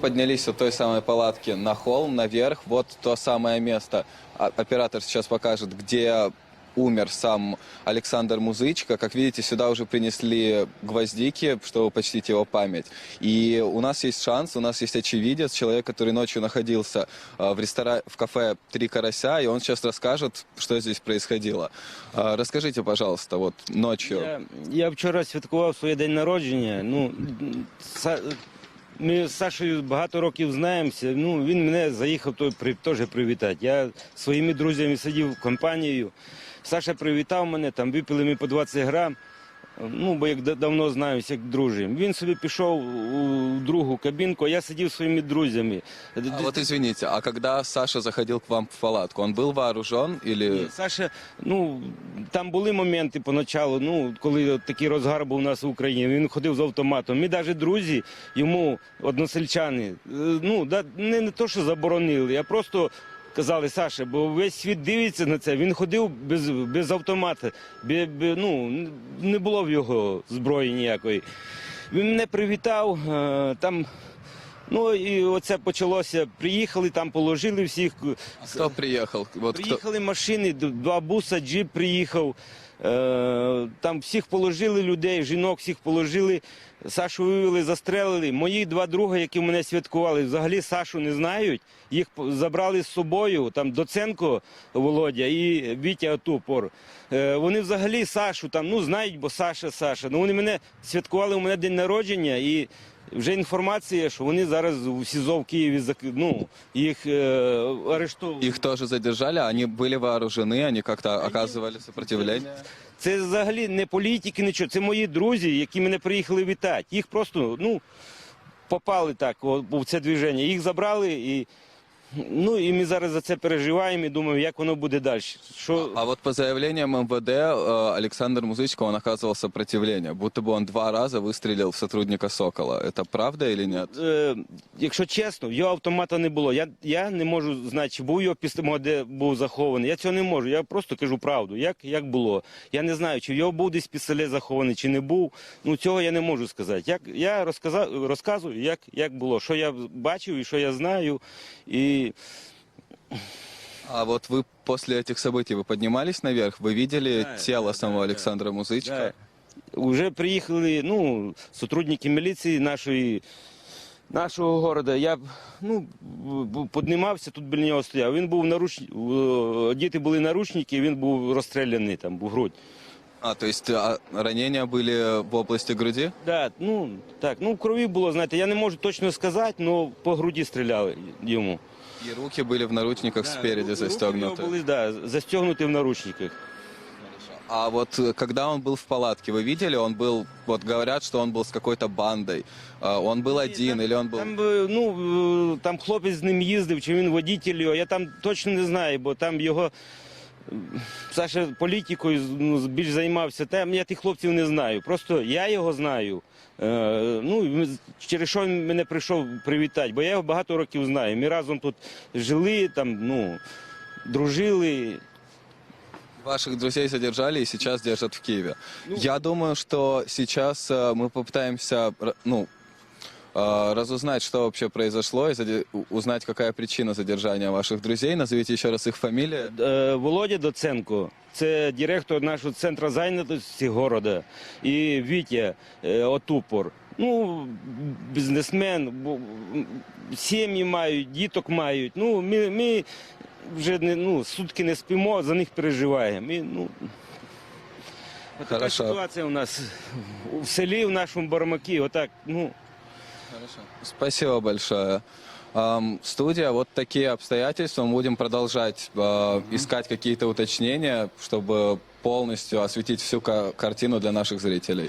Поднялись от той самой палатки на холм, наверх, вот то самое место. А- Оператор сейчас покажет, где умер сам Александр Музычка. Как видите, сюда уже принесли гвоздики, чтобы почтить его память. И у нас есть шанс, у нас есть очевидец, человек, который ночью находился а, в, рестора... в кафе «Три карася», и он сейчас расскажет, что здесь происходило. А, Расскажите, пожалуйста, вот ночью. Я, я вчора святкував своє день народження. Ну, ми з Сашею багато років знаємося. Ну, він мене заїхав той, при, теж привітати. Я своїми друзями сидів компанією. Саша привітав мене, там випили ми по 20 грам. Ну, бо як давно знаємося, як дружимо. Він собі пішов у другу кабінку, а я сидів своїми друзями. А вот извините, а когда Саша заходил к вам в палатку, он был вооружен или... Ні, Саша, ну там були моменти поначалу, ну коли от такий розгар був у нас в Україні. Він ходив з автоматом. Ми навіть друзі йому односельчани, е, ну да не, не то, що заборонили, а просто. Казали Саше, бо весь світ дивиться на це. Він ходив без, без автомата, бі, бі, ну, не було в його зброї ніякої. Він мене привітав. е, Там, ну і оце почалося. Приїхали, там положили всіх. Хто приїхав? Кто... Приїхали машини, два буса, джип приїхав. Е, там всіх положили людей, жінок всіх положили. Сашу вивели, застрелили. Мої два друга, які мене святкували, взагалі Сашу не знають. Їх по- забрали з собою, там Доценко Володя і Вітя Тупор. Е, вони взагалі Сашу там, ну знають, бо Саша, Саша. Ну вони мене святкували у мене день народження і. Вже інформація, що вони зараз у СІЗО в Києві зак- ну, їх е, арештовують. Их тоже задержали, они были вооружены, они как-то оказывали сопротивление. Це взагалі не політики, нічого. Це мої друзі, які мене приїхали вітати. Їх просто ну, попали так в це движення. Їх забрали і. Ну і ми зараз за це переживаємо і думаємо, як воно буде далі. Що А вот по заявлениям МВД э, Александр Музычко, он оказывал сопротивление, будто бы он два раза выстрелил в сотрудника «Сокола». Это правда или нет? е, якщо чесно, в його автомата не було. Я, я не можу знати, чи був його пістолет, де був захований. Я цього не можу. Я просто кажу правду, як, як було. Я не знаю, чи в його був десь пістолет захований, чи не був. Ну цього я не можу сказати. Як я розказав, розказую, як, як було, що я бачив і що я знаю. І А вот вы после этих событий, вы поднимались наверх, вы видели Да, тело да, самого да, Александра Музычка? Да. Уже приїхали ну, сотрудники міліції нашої, нашого города. Я ну, б- б- піднімався, тут біля нього стояв. Він був наруч... в- діти були наручники, він був розстріляний там в грудь. А, то есть а, ранения были в области груди? Да, ну, так, ну в крові було, знаєте, я не можу точно сказати, але по груді стріляли йому. И руки были в наручниках спереди Руки- руки в нього застегнуты. були, да, застегнуті в наручниках. А вот э, когда он был в палатке, вы видели, он был, вот говорят, что он был с какой-то бандой. А, Он был один там, или он был... Там, е, ну, е, там хлопець з ним їздив, чи він водитель його, я там точно не знаю, бо там його. е, Саша політикою ну, більш займався. Там я тих хлопців не знаю. Просто я його знаю. Е, ну, і ми- через що він мене прийшов привітати, бо я його багато років знаю. Ми разом тут жили, там, ну, дружили. Ваших друзей задержали и сейчас держат в Киеве. Я думаю, что сейчас э, мы попытаемся, р- ну, э, разузнать, что вообще произошло, и заде- узнать, какая причина задержания ваших друзей. Назовите еще раз их фамилии. Е, Володя Доценко, це директор нашого центру зайнятості города. І Вітя е, Отупор. Ну, бізнесмен, сім'ї мають, діток мають. Ну, ми, ми вже не, ну, сутки не спимо, за них переживаємо. І, ну, така Хорошо. ситуація у нас в селі, в нашому Бармакі. Отак, ну, Спасибо большое. Ам, студия, вот такие обстоятельства. Мы будем продолжать э, искать какие-то уточнения, чтобы полностью осветить всю ка- картину для наших зрителей.